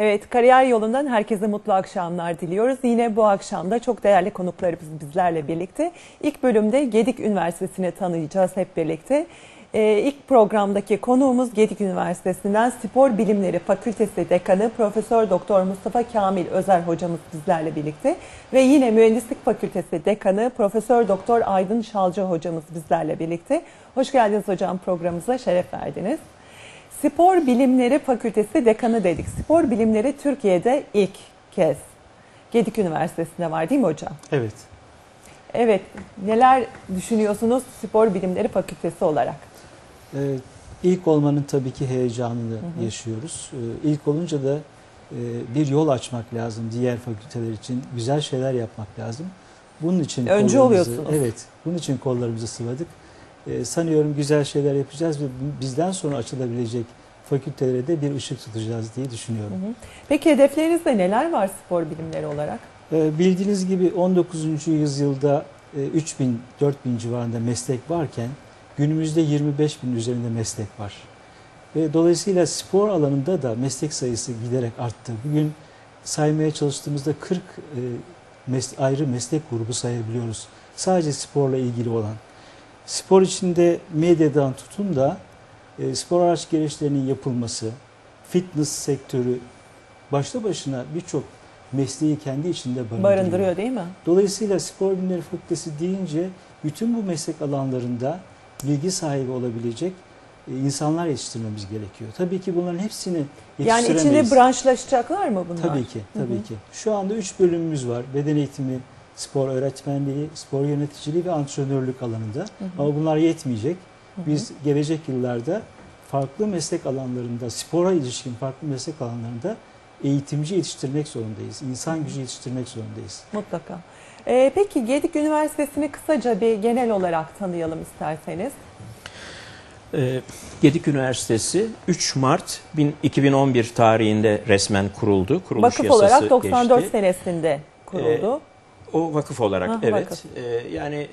Evet, kariyer yolundan herkese mutlu akşamlar diliyoruz. Yine bu akşam da çok değerli konuklarımız bizlerle birlikte. İlk bölümde Gedik Üniversitesi'ni tanıyacağız hep birlikte. Ee, ilk programdaki konuğumuz Gedik Üniversitesi'nden Spor Bilimleri Fakültesi Dekanı Profesör Doktor Mustafa Kamil Özer hocamız bizlerle birlikte ve yine Mühendislik Fakültesi Dekanı Profesör Doktor Aydın Şalcı hocamız bizlerle birlikte. Hoş geldiniz hocam programımıza şeref verdiniz. Spor Bilimleri Fakültesi Dekanı dedik. Spor Bilimleri Türkiye'de ilk kez Gedik Üniversitesi'nde var değil mi hocam? Evet. Evet. Neler düşünüyorsunuz Spor Bilimleri Fakültesi olarak? Ee, ilk olmanın tabii ki heyecanını hı hı. yaşıyoruz. Ee, ilk olunca da e, bir yol açmak lazım diğer fakülteler için. Güzel şeyler yapmak lazım. Bunun için Öncü oluyorsunuz. Evet. Bunun için kollarımızı sıvadık. Ee, sanıyorum güzel şeyler yapacağız ve bizden sonra açılabilecek fakültelere de bir ışık tutacağız diye düşünüyorum. Hı hı. Peki hedeflerinizde neler var spor bilimleri olarak? Ee, bildiğiniz gibi 19. yüzyılda 3000 e, 4000 civarında meslek varken günümüzde 25 bin üzerinde meslek var. Ve dolayısıyla spor alanında da meslek sayısı giderek arttı. Bugün saymaya çalıştığımızda 40 e, ayrı meslek grubu sayabiliyoruz. Sadece sporla ilgili olan. Spor içinde medyadan tutun da e, spor araç gereçlerinin yapılması, fitness sektörü başta başına birçok mesleği kendi içinde barındırıyor. Barındırıyor değil mi? Dolayısıyla spor bilimleri fakültesi deyince bütün bu meslek alanlarında bilgi sahibi olabilecek e, insanlar yetiştirmemiz gerekiyor. Tabii ki bunların hepsini yetiştiremeyiz. Yani içinde branşlaşacaklar mı bunlar? Tabii ki, tabii Hı -hı. ki. Şu anda üç bölümümüz var. Beden eğitimi, spor öğretmenliği, spor yöneticiliği ve antrenörlük alanında. Hı -hı. Ama bunlar yetmeyecek. Biz Hı -hı. gelecek yıllarda farklı meslek alanlarında, spora ilişkin farklı meslek alanlarında eğitimci yetiştirmek zorundayız. İnsan gücü yetiştirmek zorundayız. Mutlaka. Ee, peki Gedik Üniversitesi'ni kısaca bir genel olarak tanıyalım isterseniz. Ee, Gedik Üniversitesi 3 Mart 2011 tarihinde resmen kuruldu. Kuruluş vakıf olarak 94 geçti. senesinde kuruldu. O vakıf olarak ha, evet. Vakıf. Ee, yani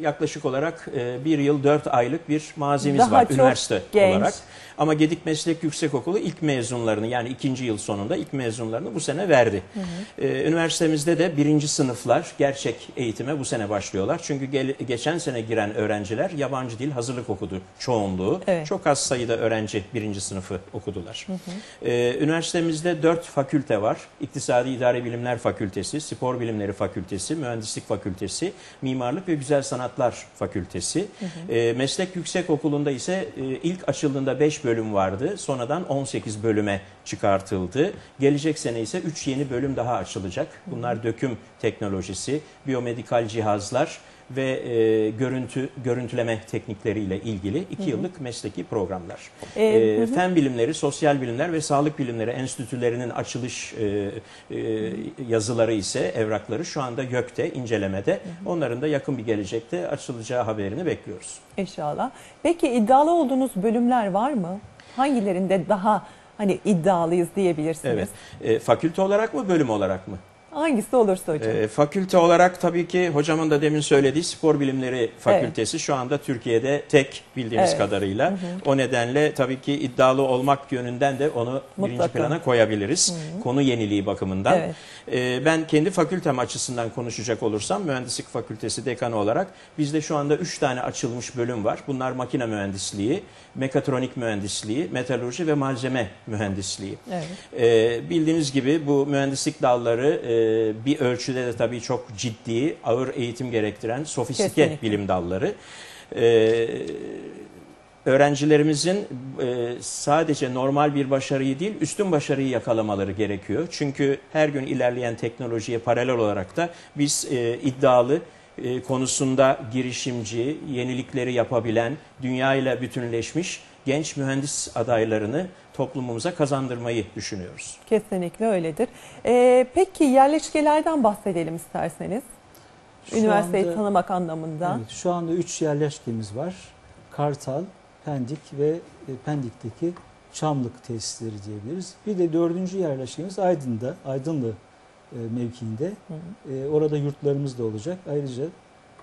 yaklaşık olarak e, bir yıl dört aylık bir mazimiz Daha var üniversite genç. olarak. Ama Gedik Meslek Yüksekokulu ilk mezunlarını yani ikinci yıl sonunda ilk mezunlarını bu sene verdi. Hı hı. Ee, üniversitemizde de birinci sınıflar gerçek eğitime bu sene başlıyorlar. Çünkü gel, geçen sene giren öğrenciler yabancı dil hazırlık okudu çoğunluğu. Evet. Çok az sayıda öğrenci birinci sınıfı okudular. Hı hı. Ee, üniversitemizde dört fakülte var. İktisadi İdari Bilimler Fakültesi, Spor Bilimleri Fakültesi, Mühendislik Fakültesi, Mimarlık ve Güzel Sanatlar Fakültesi. Hı hı. Ee, Meslek Yüksekokulu'nda ise e, ilk açıldığında 5 bölüm vardı. Sonradan 18 bölüme çıkartıldı. Gelecek sene ise 3 yeni bölüm daha açılacak. Bunlar döküm teknolojisi, biyomedikal cihazlar ve e, görüntü görüntüleme teknikleriyle ilgili iki hı yıllık mesleki programlar. E, e, fen bilimleri, sosyal bilimler ve sağlık bilimleri enstitülerinin açılış e, e, yazıları ise evrakları şu anda YÖK'te incelemede. Hı hı. Onların da yakın bir gelecekte açılacağı haberini bekliyoruz. İnşallah. Peki iddialı olduğunuz bölümler var mı? Hangilerinde daha hani iddialıyız diyebilirsiniz? Evet. E, fakülte olarak mı, bölüm olarak mı? Hangisi olursa hocam. E, fakülte olarak tabii ki hocamın da demin söylediği spor bilimleri fakültesi evet. şu anda Türkiye'de tek bildiğimiz evet. kadarıyla. Hı hı. O nedenle tabii ki iddialı olmak yönünden de onu Mutlaka. birinci plana koyabiliriz. Hı hı. Konu yeniliği bakımından. Evet. E, ben kendi fakültem açısından konuşacak olursam mühendislik fakültesi dekanı olarak bizde şu anda 3 tane açılmış bölüm var. Bunlar makine mühendisliği, mekatronik mühendisliği, metalurji ve malzeme mühendisliği. Evet. E, bildiğiniz gibi bu mühendislik dalları e, bir ölçüde de tabii çok ciddi, ağır eğitim gerektiren sofistike Kesinlikle. bilim dalları. E, öğrencilerimizin e, sadece normal bir başarıyı değil, üstün başarıyı yakalamaları gerekiyor. Çünkü her gün ilerleyen teknolojiye paralel olarak da biz e, iddialı, e, konusunda girişimci, yenilikleri yapabilen, dünya ile bütünleşmiş genç mühendis adaylarını toplumumuza kazandırmayı düşünüyoruz. Kesinlikle öyledir. Ee, peki yerleşkelerden bahsedelim isterseniz. Şu Üniversiteyi anda, tanımak anlamında. Evet, şu anda üç yerleşkemiz var. Kartal, Pendik ve e, Pendik'teki Çamlık tesisleri diyebiliriz. Bir de dördüncü yerleşkemiz Aydın'da, Aydınlı e, mevkiinde. Hı hı. E, orada yurtlarımız da olacak. Ayrıca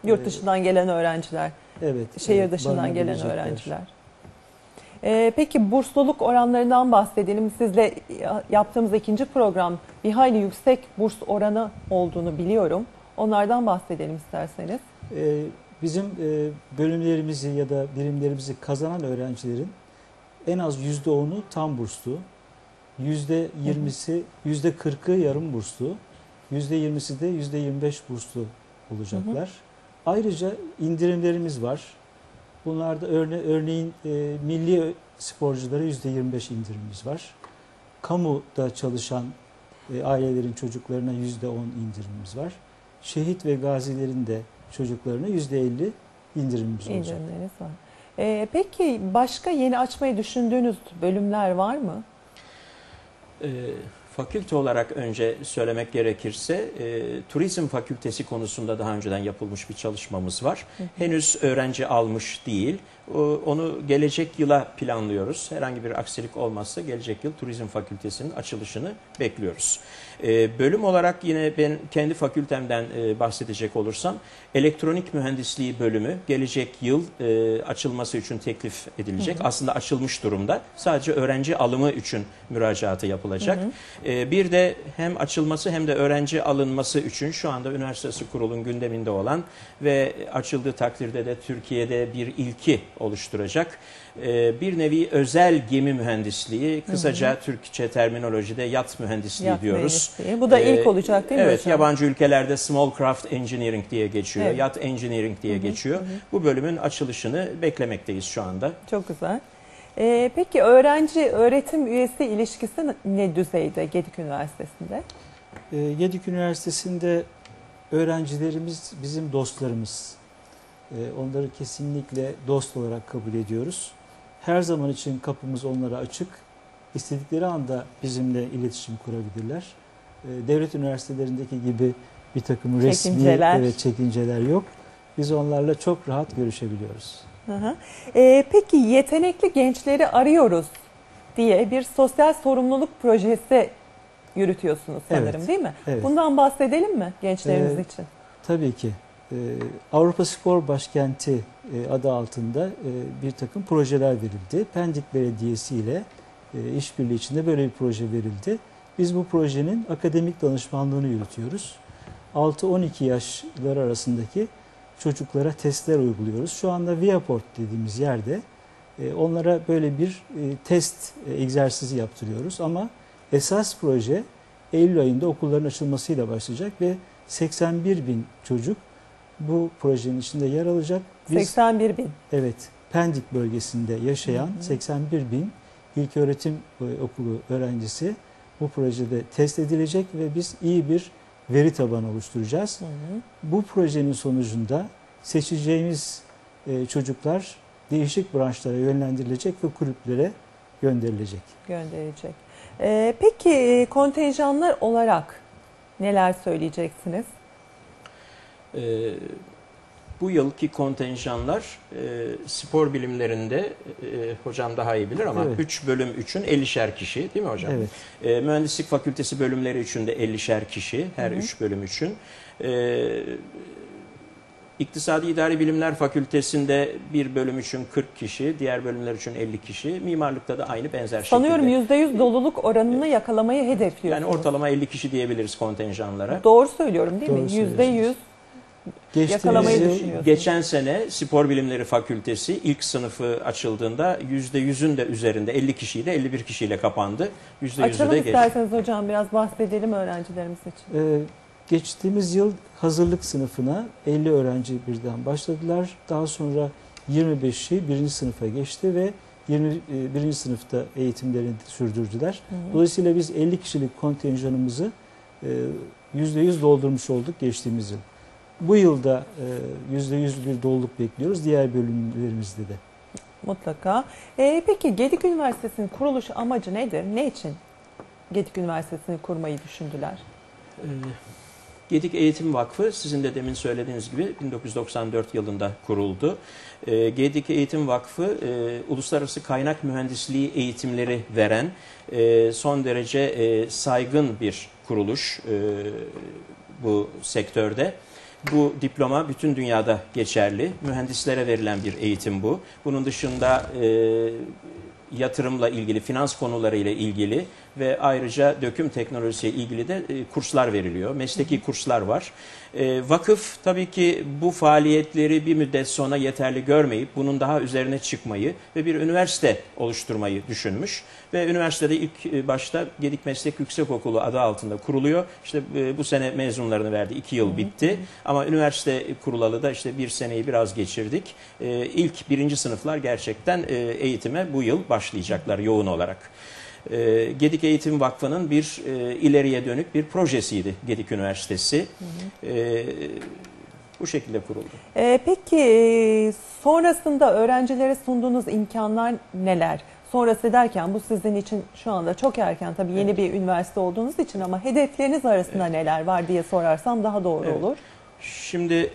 Yurt dışından gelen öğrenciler. Evet. Şehir dışından gelen öğrenciler. Ee, peki bursluluk oranlarından bahsedelim. Sizle yaptığımız ikinci program bir hayli yüksek burs oranı olduğunu biliyorum. Onlardan bahsedelim isterseniz. Ee, bizim e, bölümlerimizi ya da birimlerimizi kazanan öğrencilerin en az %10'u tam burslu, %20'si, %40'ı yarım burslu, %20'si de %25 burslu olacaklar. Hı hı. Ayrıca indirimlerimiz var. Bunlarda örne örneğin e, milli sporculara %25 indirimimiz var. Kamuda çalışan e, ailelerin çocuklarına %10 indirimimiz var. Şehit ve gazilerin de çocuklarına %50 indirimimiz olacak. İndirimleriniz var. Ee, peki başka yeni açmayı düşündüğünüz bölümler var mı? Ee, fakülte olarak önce söylemek gerekirse e, turizm fakültesi konusunda daha önceden yapılmış bir çalışmamız var. Hı hı. Henüz öğrenci almış değil. O, onu gelecek yıla planlıyoruz. Herhangi bir aksilik olmazsa gelecek yıl turizm fakültesinin açılışını bekliyoruz. E, bölüm olarak yine ben kendi fakültemden e, bahsedecek olursam elektronik mühendisliği bölümü gelecek yıl e, açılması için teklif edilecek. Hı hı. Aslında açılmış durumda. Sadece öğrenci alımı için müracaatı yapılacak. Hı hı. E, bir de hem açılması hem de öğrenci alınması için şu anda Üniversitesi Kurulu'nun gündeminde olan ve açıldığı takdirde de Türkiye'de bir ilki oluşturacak ee, bir nevi özel gemi mühendisliği, kısaca hı hı. Türkçe terminolojide yat mühendisliği yat diyoruz. Mühendisliği. Bu da ilk ee, olacak değil mi Evet, hocam? yabancı ülkelerde small craft engineering diye geçiyor, evet. yat engineering diye hı hı. geçiyor. Hı hı. Bu bölümün açılışını beklemekteyiz şu anda. Çok güzel. Ee, peki öğrenci öğretim üyesi ilişkisi ne düzeyde Gedik Üniversitesi'nde? Ee, Gedik Üniversitesi'nde öğrencilerimiz bizim dostlarımız. Ee, onları kesinlikle dost olarak kabul ediyoruz. Her zaman için kapımız onlara açık. İstedikleri anda bizimle iletişim kurabilirler. Ee, devlet üniversitelerindeki gibi bir takım resmi çekinceler. Evet, çekinceler yok. Biz onlarla çok rahat görüşebiliyoruz. Hı hı. Ee, peki yetenekli gençleri arıyoruz diye bir sosyal sorumluluk projesi yürütüyorsunuz sanırım evet, değil mi? Evet. Bundan bahsedelim mi gençlerimiz ee, için? Tabii ki. Ee, Avrupa Spor Başkenti e, adı altında e, bir takım projeler verildi. Pendik Belediyesi ile e, işbirliği içinde böyle bir proje verildi. Biz bu projenin akademik danışmanlığını yürütüyoruz. 6-12 yaşlar arasındaki çocuklara testler uyguluyoruz. Şu anda Viaport dediğimiz yerde onlara böyle bir test egzersizi yaptırıyoruz. Ama esas proje Eylül ayında okulların açılmasıyla başlayacak ve 81 bin çocuk bu projenin içinde yer alacak. Biz, 81 bin. Evet, Pendik bölgesinde yaşayan hı hı. 81 bin ilköğretim e, okulu öğrencisi bu projede test edilecek ve biz iyi bir veri tabanı oluşturacağız. Hı hı. Bu projenin sonucunda seçeceğimiz e, çocuklar değişik branşlara yönlendirilecek ve kulüplere gönderilecek. Gönderilecek. Ee, peki e, kontenjanlar olarak neler söyleyeceksiniz? E, bu yılki kontenjanlar e, spor bilimlerinde e, hocam daha iyi bilir ama 3 evet. bölüm için 50'şer kişi değil mi hocam? Evet. E, mühendislik fakültesi bölümleri için de 50'şer kişi her 3 bölüm için. E, İktisadi İdari Bilimler Fakültesinde bir bölüm için 40 kişi, diğer bölümler için 50 kişi. Mimarlıkta da aynı benzer Sanıyorum şekilde. Sanıyorum %100 doluluk oranını yakalamayı hedefliyorsunuz. Yani ortalama 50 kişi diyebiliriz kontenjanlara. Doğru söylüyorum değil Doğru mi? %100 yakalamayı düşünüyorsunuz. Geçen sene Spor Bilimleri Fakültesi ilk sınıfı açıldığında %100'ün de üzerinde 50 kişiyle 51 kişiyle kapandı. %100'ü Açalım de geçti. isterseniz hocam biraz bahsedelim öğrencilerimiz için. Ee, geçtiğimiz yıl hazırlık sınıfına 50 öğrenci birden başladılar. Daha sonra 25'i birinci sınıfa geçti ve 21. E, sınıfta eğitimlerini sürdürdüler. Dolayısıyla biz 50 kişilik kontenjanımızı %100 e, doldurmuş olduk geçtiğimiz yıl. Bu yılda %100 e, bir doluluk bekliyoruz diğer bölümlerimizde de. Mutlaka. E, peki Gedik Üniversitesi'nin kuruluş amacı nedir? Ne için Gedik Üniversitesi'ni kurmayı düşündüler? Ee, Gedik Eğitim Vakfı sizin de demin söylediğiniz gibi 1994 yılında kuruldu. Ee, Gedik Eğitim Vakfı e, uluslararası kaynak mühendisliği eğitimleri veren e, son derece e, saygın bir kuruluş e, bu sektörde. Bu diploma bütün dünyada geçerli. Mühendislere verilen bir eğitim bu. Bunun dışında e, yatırımla ilgili, finans konularıyla ilgili ve ayrıca döküm teknolojisiyle ilgili de e, kurslar veriliyor. Mesleki kurslar var. E, vakıf tabii ki bu faaliyetleri bir müddet sonra yeterli görmeyip bunun daha üzerine çıkmayı ve bir üniversite oluşturmayı düşünmüş. Ve üniversitede ilk e, başta Gedik Meslek Yüksekokulu adı altında kuruluyor. İşte bu sene mezunlarını verdi. iki yıl bitti. Ama üniversite kurulalı da işte bir seneyi biraz geçirdik. İlk birinci sınıflar gerçekten eğitime bu yıl başlayacaklar yoğun olarak. E, Gedik Eğitim Vakfı'nın bir e, ileriye dönük bir projesiydi Gedik Üniversitesi. Hı hı. E, bu şekilde kuruldu. E, peki sonrasında öğrencilere sunduğunuz imkanlar neler? Sonrası derken bu sizin için şu anda çok erken tabii yeni evet. bir üniversite olduğunuz için ama hedefleriniz arasında evet. neler var diye sorarsam daha doğru evet. olur. Şimdi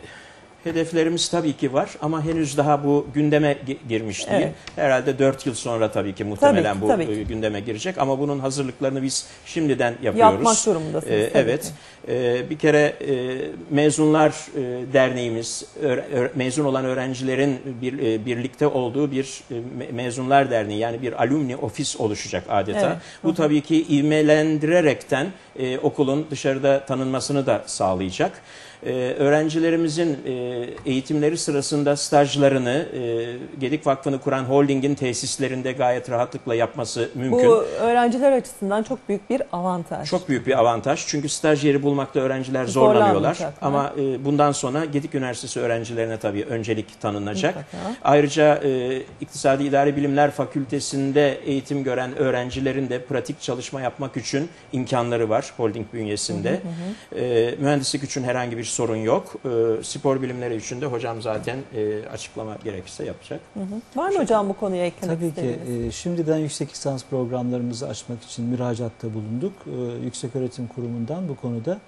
Hedeflerimiz tabii ki var ama henüz daha bu gündeme girmiş değil. Evet. Herhalde 4 yıl sonra tabii ki muhtemelen tabii, bu tabii. E, gündeme girecek ama bunun hazırlıklarını biz şimdiden yapıyoruz. Yapmak durumundasınız. Ee, evet. Ee, bir kere e, mezunlar e, derneğimiz, mezun olan öğrencilerin bir, e, birlikte olduğu bir e, mezunlar derneği yani bir alumni ofis oluşacak adeta. Evet. Bu tabii ki ivmelendirerekten e, okulun dışarıda tanınmasını da sağlayacak e, öğrencilerimizin e, eğitimleri sırasında stajlarını e, Gedik Vakfı'nı kuran holdingin tesislerinde gayet rahatlıkla yapması mümkün. Bu öğrenciler açısından çok büyük bir avantaj. Çok büyük bir avantaj çünkü staj yeri bulmakta öğrenciler zorlanıyorlar. Ama e, bundan sonra Gedik Üniversitesi öğrencilerine tabii öncelik tanınacak. Mutlaka. Ayrıca e, İktisadi İdari Bilimler Fakültesi'nde eğitim gören öğrencilerin de pratik çalışma yapmak için imkanları var holding bünyesinde. Hı hı hı. E, mühendislik için herhangi bir sorun yok. E, spor bilimleri için de hocam zaten e, açıklama gerekirse yapacak. Hı hı. Var mı hocam bu konuya eklemek Tabii ki. E, şimdiden yüksek lisans programlarımızı açmak için müracaatta bulunduk. E, yüksek Öğretim Kurumu'ndan bu konuda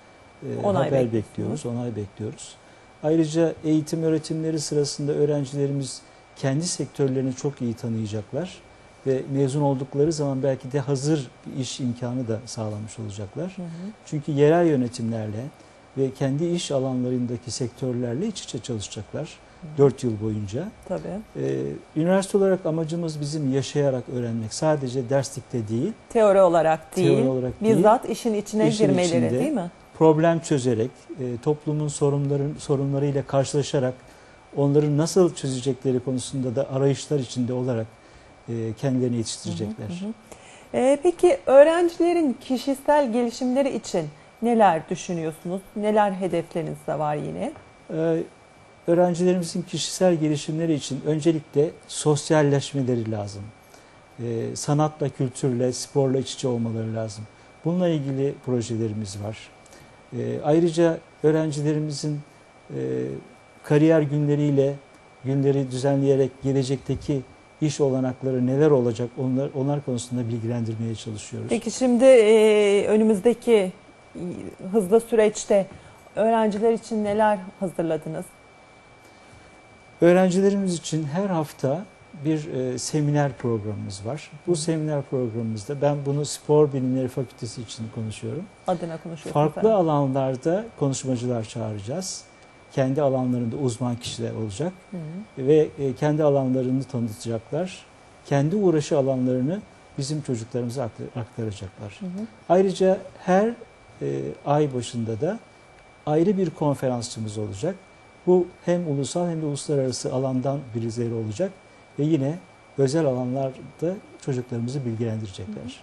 e, onay haber bekliyoruz, onay bekliyoruz. Ayrıca eğitim öğretimleri sırasında öğrencilerimiz kendi sektörlerini çok iyi tanıyacaklar ve mezun oldukları zaman belki de hazır bir iş imkanı da sağlamış olacaklar. Hı hı. Çünkü yerel yönetimlerle, ve kendi iş alanlarındaki sektörlerle iç içe çalışacaklar. Dört yıl boyunca. Tabii. Ee, üniversite olarak amacımız bizim yaşayarak öğrenmek. Sadece derslikte değil. Teori olarak değil. Teori olarak bizzat değil, işin içine işin girmeleri içinde, değil mi? Problem çözerek, e, toplumun sorunların sorunlarıyla karşılaşarak onları nasıl çözecekleri konusunda da arayışlar içinde olarak e, kendilerini yetiştirecekler. Hı hı hı. E, peki öğrencilerin kişisel gelişimleri için neler düşünüyorsunuz? Neler hedefleriniz de var yine? Ee, öğrencilerimizin kişisel gelişimleri için öncelikle sosyalleşmeleri lazım. Ee, sanatla, kültürle, sporla iç içe olmaları lazım. Bununla ilgili projelerimiz var. Ee, ayrıca öğrencilerimizin e, kariyer günleriyle günleri düzenleyerek gelecekteki iş olanakları neler olacak onlar onlar konusunda bilgilendirmeye çalışıyoruz. Peki şimdi e, önümüzdeki hızlı süreçte öğrenciler için neler hazırladınız? Öğrencilerimiz için her hafta bir e, seminer programımız var. Bu seminer programımızda ben bunu Spor Bilimleri Fakültesi için konuşuyorum. Adına konuşuyorsunuz. Farklı efendim. alanlarda konuşmacılar çağıracağız. Kendi alanlarında uzman kişiler olacak. Hı. Ve e, kendi alanlarını tanıtacaklar. Kendi uğraşı alanlarını bizim çocuklarımıza aktaracaklar. Hı hı. Ayrıca her e, ay başında da ayrı bir konferansçımız olacak. Bu hem ulusal hem de uluslararası alandan birileri olacak ve yine özel alanlarda çocuklarımızı bilgilendirecekler.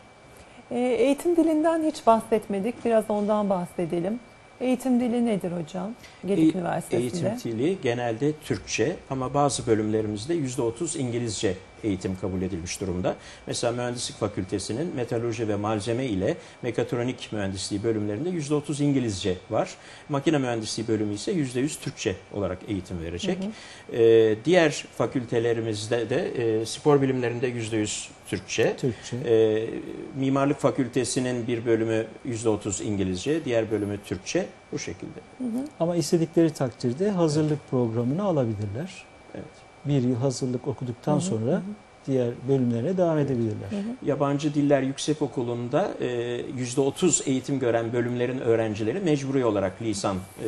E, eğitim dilinden hiç bahsetmedik. Biraz ondan bahsedelim. Eğitim dili nedir hocam? Gedik e, Üniversitesi'nde. Eğitim dili genelde Türkçe ama bazı bölümlerimizde %30 İngilizce eğitim kabul edilmiş durumda. Mesela Mühendislik Fakültesinin metalurji ve malzeme ile mekatronik mühendisliği bölümlerinde %30 İngilizce var. Makine mühendisliği bölümü ise %100 Türkçe olarak eğitim verecek. Hı hı. Ee, diğer fakültelerimizde de e, spor bilimlerinde %100 Türkçe. Türkçe. E, Mimarlık Fakültesinin bir bölümü %30 İngilizce, diğer bölümü Türkçe. Bu şekilde. Hı hı. Ama istedikleri takdirde hazırlık evet. programını alabilirler. Evet bir yıl hazırlık okuduktan sonra diğer bölümlerine devam edebilirler. Hı hı. Yabancı Diller Yüksekokulu'nda %30 e, eğitim gören bölümlerin öğrencileri mecburi olarak lisan e,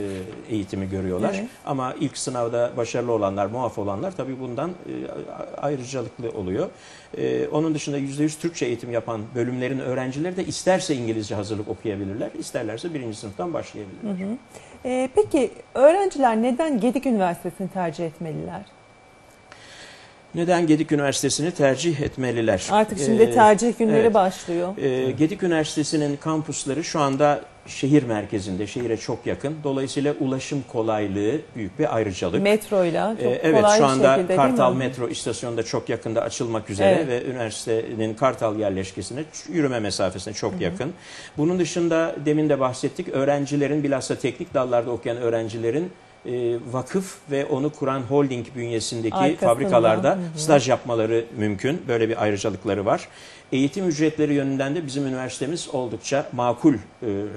eğitimi görüyorlar. Evet. Ama ilk sınavda başarılı olanlar, muaf olanlar tabii bundan e, ayrıcalıklı oluyor. Onun dışında %100 Türkçe eğitim yapan bölümlerin öğrencileri de isterse İngilizce hazırlık okuyabilirler, isterlerse birinci sınıftan başlayabilirler. Hı hı. Peki öğrenciler neden Gedik Üniversitesi'ni tercih etmeliler? Neden Gedik Üniversitesi'ni tercih etmeliler? Artık şimdi ee, tercih günleri evet. başlıyor. Ee, Gedik Üniversitesi'nin kampusları şu anda şehir merkezinde, şehire çok yakın. Dolayısıyla ulaşım kolaylığı büyük bir ayrıcalık. Metroyla çok ee, evet, kolay şu anda şekilde, Kartal metro istasyonunda çok yakında açılmak üzere evet. ve üniversitenin Kartal yerleşkesine yürüme mesafesine çok Hı-hı. yakın. Bunun dışında demin de bahsettik öğrencilerin bilhassa teknik dallarda okuyan öğrencilerin e, vakıf ve onu kuran holding bünyesindeki Arkasında. fabrikalarda hı hı. staj yapmaları mümkün. Böyle bir ayrıcalıkları var. Eğitim ücretleri yönünden de bizim üniversitemiz oldukça makul e,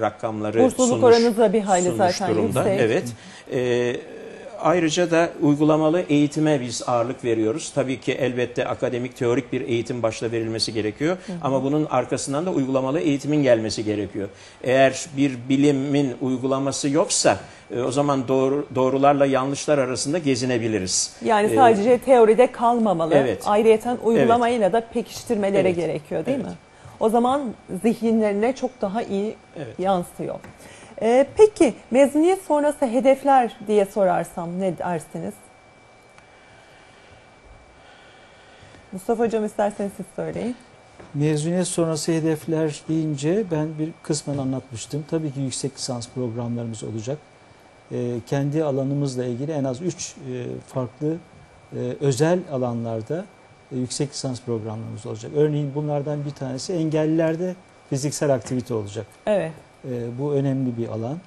rakamları Bursluluk sunuş, oranı da bir hayli zaten durumda. yüksek. Evet. E, Ayrıca da uygulamalı eğitime biz ağırlık veriyoruz. Tabii ki elbette akademik, teorik bir eğitim başta verilmesi gerekiyor. Hı hı. Ama bunun arkasından da uygulamalı eğitimin gelmesi gerekiyor. Eğer bir bilimin uygulaması yoksa e, o zaman doğru, doğrularla yanlışlar arasında gezinebiliriz. Yani e, sadece ee, teoride kalmamalı. Evet. Ayrıyeten uygulamayla evet. da pekiştirmeleri evet. gerekiyor değil evet. mi? O zaman zihinlerine çok daha iyi evet. yansıyor. Ee, peki mezuniyet sonrası hedefler diye sorarsam ne dersiniz? Mustafa Hocam isterseniz siz söyleyin. Mezuniyet sonrası hedefler deyince ben bir kısmen anlatmıştım. Tabii ki yüksek lisans programlarımız olacak. Ee, kendi alanımızla ilgili en az 3 e, farklı e, özel alanlarda e, yüksek lisans programlarımız olacak. Örneğin bunlardan bir tanesi engellilerde fiziksel aktivite olacak. Evet. E, bu önemli bir alan.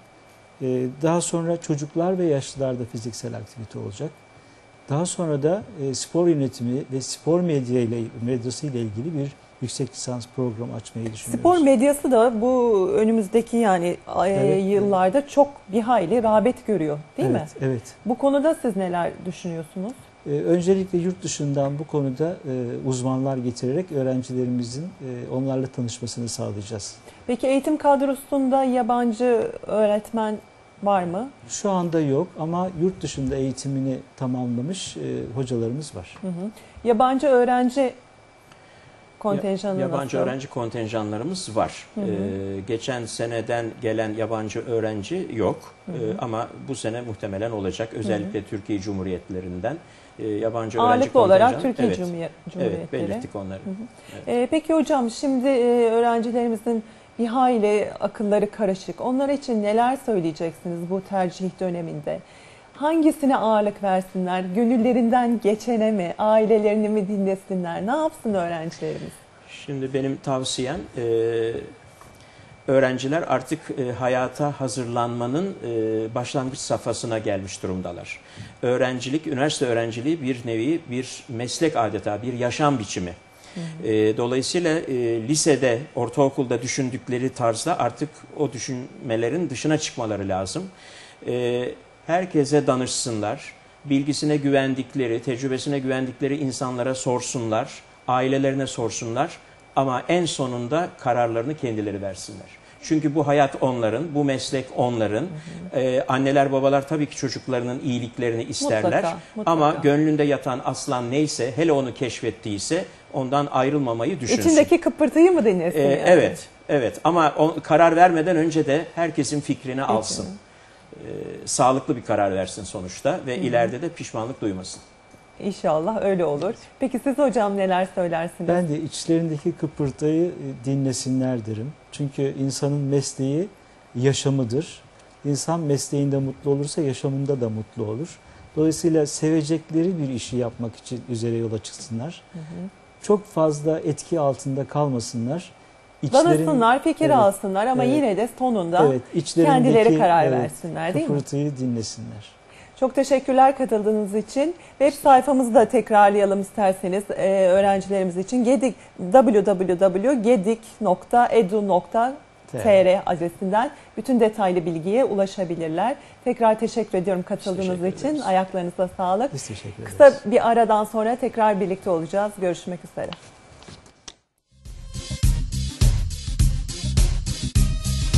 E, daha sonra çocuklar ve yaşlılarda fiziksel aktivite olacak. Daha sonra da e, spor yönetimi ve spor medya ile medyası ile ilgili bir yüksek lisans programı açmayı düşünüyoruz. Spor medyası da bu önümüzdeki yani evet, yıllarda evet. çok bir hayli rağbet görüyor değil evet, mi? Evet. Bu konuda siz neler düşünüyorsunuz? Ee, öncelikle yurt dışından bu konuda e, uzmanlar getirerek öğrencilerimizin e, onlarla tanışmasını sağlayacağız. Peki eğitim kadrosunda yabancı öğretmen var mı? Şu anda yok ama yurt dışında eğitimini tamamlamış e, hocalarımız var. Hı hı. Yabancı öğrenci kontenjanı Yabancı nasıl? öğrenci kontenjanlarımız var. Hı hı. Ee, geçen seneden gelen yabancı öğrenci yok hı hı. Ee, ama bu sene muhtemelen olacak. Özellikle hı hı. Türkiye Cumhuriyetlerinden e, yabancı Ağırlıklı öğrenci olarak Türkiye evet, Cumhuriyetleri. Evet, belirttik onları. Hı hı. Evet. Ee, peki hocam şimdi e, öğrencilerimizin bir hayli akılları karışık. Onlar için neler söyleyeceksiniz bu tercih döneminde? Hangisine ağırlık versinler? Gönüllerinden geçene mi? Ailelerini mi dinlesinler? Ne yapsın öğrencilerimiz? Şimdi benim tavsiyem e, öğrenciler artık e, hayata hazırlanmanın e, başlangıç safhasına gelmiş durumdalar. Öğrencilik, üniversite öğrenciliği bir nevi bir meslek adeta, bir yaşam biçimi. E, dolayısıyla e, lisede, ortaokulda düşündükleri tarzda artık o düşünmelerin dışına çıkmaları lazım. E, herkese danışsınlar, bilgisine güvendikleri, tecrübesine güvendikleri insanlara sorsunlar, ailelerine sorsunlar ama en sonunda kararlarını kendileri versinler. Çünkü bu hayat onların, bu meslek onların. Ee, anneler babalar tabii ki çocuklarının iyiliklerini isterler. Mutlaka, mutlaka. Ama gönlünde yatan aslan neyse, hele onu keşfettiyse ondan ayrılmamayı düşünsün. İçindeki kıpırtıyı mı dinlesin? Ee, yani? Evet, evet. Ama o, karar vermeden önce de herkesin fikrini alsın. Ee, sağlıklı bir karar versin sonuçta ve Hı -hı. ileride de pişmanlık duymasın. İnşallah öyle olur. Peki siz hocam neler söylersiniz? Ben de içlerindeki kıpırtıyı e, dinlesinler derim. Çünkü insanın mesleği yaşamıdır. İnsan mesleğinde mutlu olursa yaşamında da mutlu olur. Dolayısıyla sevecekleri bir işi yapmak için üzere yola çıksınlar. Hı hı. Çok fazla etki altında kalmasınlar. İçlerin, Danışsınlar, fikir evet, alsınlar ama evet, yine de sonunda evet, kendileri karar evet, versinler değil mi? Kıpırtıyı dinlesinler. Çok teşekkürler katıldığınız için. Web sayfamızı da tekrarlayalım isterseniz e, öğrencilerimiz için. Gedik www.gedik.edu.tr TR adresinden bütün detaylı bilgiye ulaşabilirler. Tekrar teşekkür ediyorum katıldığınız teşekkür için. ederiz. Ayaklarınıza sağlık. Biz teşekkür ederiz. Kısa bir aradan sonra tekrar birlikte olacağız. Görüşmek üzere.